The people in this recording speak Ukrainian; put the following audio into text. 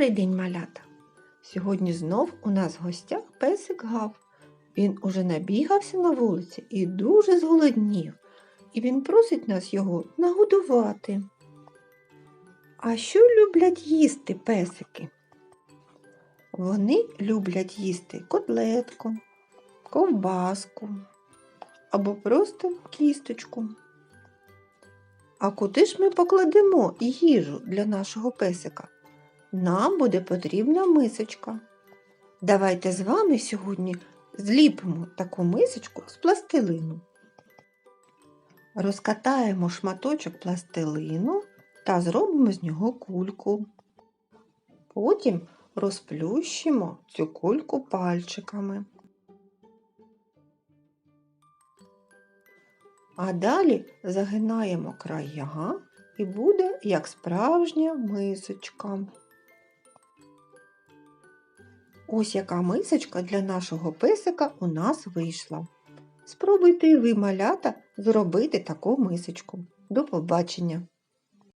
Добрий день, малята! Сьогодні знов у нас в гостях песик Гав. Він уже набігався на вулиці і дуже зголоднів, і він просить нас його нагодувати. А що люблять їсти песики? Вони люблять їсти котлетку, ковбаску або просто кісточку. А куди ж ми покладемо їжу для нашого песика? Нам буде потрібна мисочка. Давайте з вами сьогодні зліпимо таку мисочку з пластилину. Розкатаємо шматочок пластилину та зробимо з нього кульку. Потім розплющимо цю кульку пальчиками. А далі загинаємо края і буде як справжня мисочка. Ось яка мисочка для нашого песика у нас вийшла. Спробуйте ви, малята, зробити таку мисочку. До побачення!